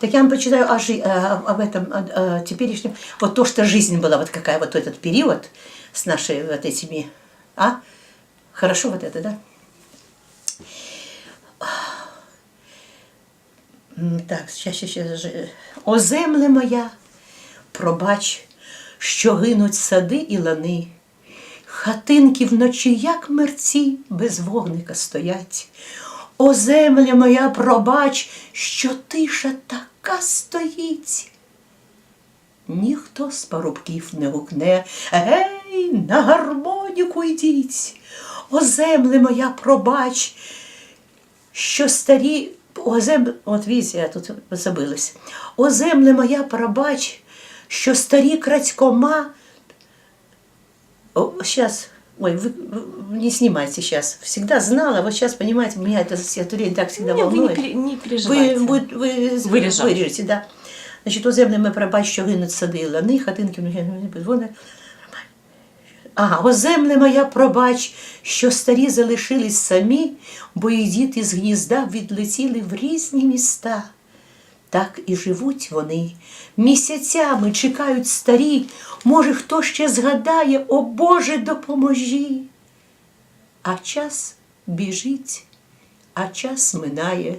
Так я вам почитаю о, жи- э, об этом о- о теперешнем. Вот то, что жизнь была, вот какая вот этот период с нашей вот этими... А? Хорошо вот это, да? М, Так, ще, ще, ще. ж- О земле моя, пробач, що гинуть сади і лани. Хатинки вночі, як мерці, без вогника стоять. О земля моя, пробач, що тиша така стоїть. Ніхто з парубків не гукне, гей, на гармоніку йдіть. О земле моя, пробач, що старі. О, зем... От візь, я тут забилась. О земле моя, пробач, що старі крадькома о, сейчас, ой, вы, вы не снимайте сейчас. Всегда знала, вот сейчас, понимаете, меня это стихотворение так всегда Не, вы не, волнует. пере- не переживайте. Ви, ви, ви Виріжемо. виріжете, да. Значить, у землі ми пробач, що гинуть сади і лани, хатинки, вони. Ага, о земле моя пробач, що старі залишились самі, бо їх діти з гнізда відлетіли в різні міста. Так і живуть вони. Місяцями чекають старі. Може, хто ще згадає, о Боже, допоможі. А час біжить, а час минає.